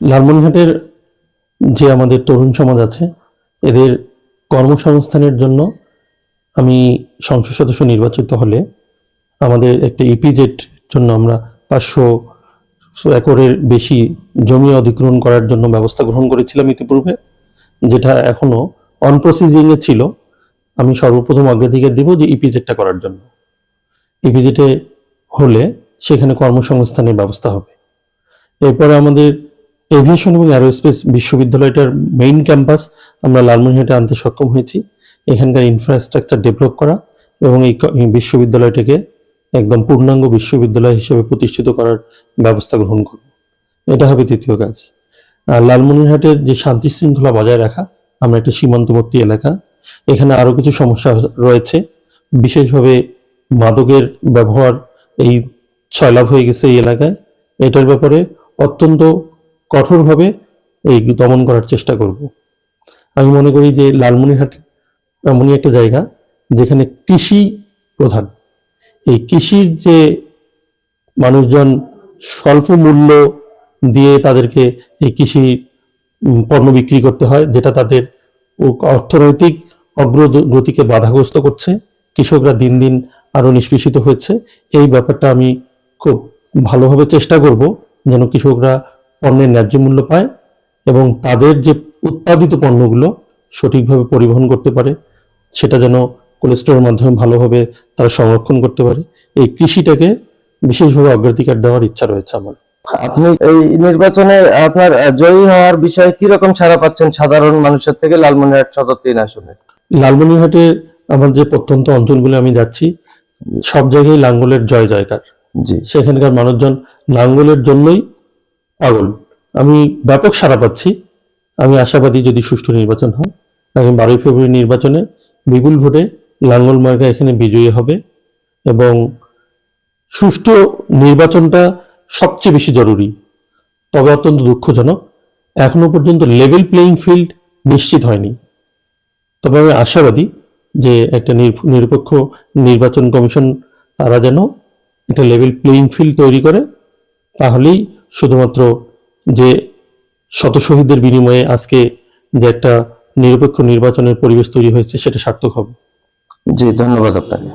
লালমনিরহাটের যে আমাদের তরুণ সমাজ আছে, এদের কর্মসংস্থানের জন্য আমি সংসদ সদস্য নির্বাচিত হলে আমাদের একটা ইপিজেড জন্য আমরা পাঁচশো একরের বেশি জমি অধিগ্রহণ করার জন্য ব্যবস্থা গ্রহণ করেছিলাম ইতিপূর্বে, যেটা এখনও অন প্রসিজিংয়ে ছিল। আমি সর্বপ্রথম অগ্রাধিকার দিব যে ইপিজেডটা করার জন্য। ইপিজেডে হলে সেখানে কর্মসংস্থানের ব্যবস্থা হবে। এরপরে আমাদের এভিয়েশন এবং অ্যারোস্পেস বিশ্ববিদ্যালয়টার মেইন ক্যাম্পাস আমরা লালমনিরহাটে আনতে সক্ষম হয়েছি। এখানকার ইনফ্রাস্ট্রাকচার ডেভেলপ করা এবং এই বিশ্ববিদ্যালয়টাকে একদম পূর্ণাঙ্গ বিশ্ববিদ্যালয় হিসেবে প্রতিষ্ঠিত করার ব্যবস্থা গ্রহণ করব। এটা হবে তৃতীয় কাজ। আর লালমনিরহাটের যে শান্তি শৃঙ্খলা বজায় রাখা, আমরা একটা সীমান্তবর্তী এলাকা। এখানে আরও কিছু সমস্যা রয়েছে। বিশেষভাবে মাদকের ব্যবহার এই ছয়লাভ হয়ে গেছে এই এলাকায়। এটার ব্যাপারে অত্যন্ত কঠোরভাবে এই দমন করার চেষ্টা করব। আমি মনে করি যে লালমনিরহাট এমনই একটা জায়গা যেখানে কৃষি প্রধান। এই কৃষির যে মানুষজন স্বল্প মূল্য দিয়ে তাদেরকে এই কৃষি পণ্য বিক্রি করতে হয়, যেটা তাদের অর্থনৈতিক অগ্রগতিকে বাধাগ্রস্ত করছে, কৃষকরা দিন দিন আরও নিষ্পেষিত হচ্ছে এই ব্যাপারটা আমি খুব ভালোভাবে চেষ্টা করব যেন কৃষকরা পণ্যের ন্যায্য মূল্য পায় এবং তাদের যে উৎপাদিত পণ্যগুলো সঠিকভাবে পরিবহন করতে পারে সেটা যেন কোলেস্টোরের মাধ্যমে ভালোভাবে তারা সংরক্ষণ করতে পারে এই কৃষিটাকে বিশেষভাবে অগ্রাধিকার দেওয়ার ইচ্ছা রয়েছে আমার। আপনি এই নির্বাচনে আপনার জয়ী হওয়ার বিষয়ে কি রকম সাড়া পাচ্ছেন সাধারণ মানুষের থেকে লালমনিরহাট সদর তিন আসনে? লালমনিরহাটে আমার যে প্রত্যন্ত অঞ্চলগুলো আমি যাচ্ছি সব জায়গায় লাঙ্গলের জয় জয়কার। জি। সেখানকার মানুষজন লাঙ্গলের জন্যই পাগল। আমি ব্যাপক সাড়া পাচ্ছি। আমি আশাবাদী যদি সুষ্ঠু নির্বাচন হয়। আগামী বারোই ফেব্রুয়ারি নির্বাচনে বিপুল ভোটে লাঙ্গল মার্কা এখানে বিজয়ী হবে এবং সুষ্ঠু নির্বাচনটা সবচেয়ে বেশি জরুরি। তবে অত্যন্ত দুঃখজনক, এখনও পর্যন্ত লেভেল প্লেইং ফিল্ড নিশ্চিত হয়নি। তবে আমি আশাবাদী যে একটা নির- নিরপেক্ষ নির্বাচন কমিশন তারা যেন একটা লেভেল প্লেইং ফিল্ড তৈরি করে, তাহলেই শুধুমাত্র যে শত শহীদের বিনিময়ে আজকে যে একটা নিরপেক্ষ নির্বাচনের পরিবেশ তৈরি হয়েছে, সেটা সার্থক হবে। জি, ধন্যবাদ আপনাকে।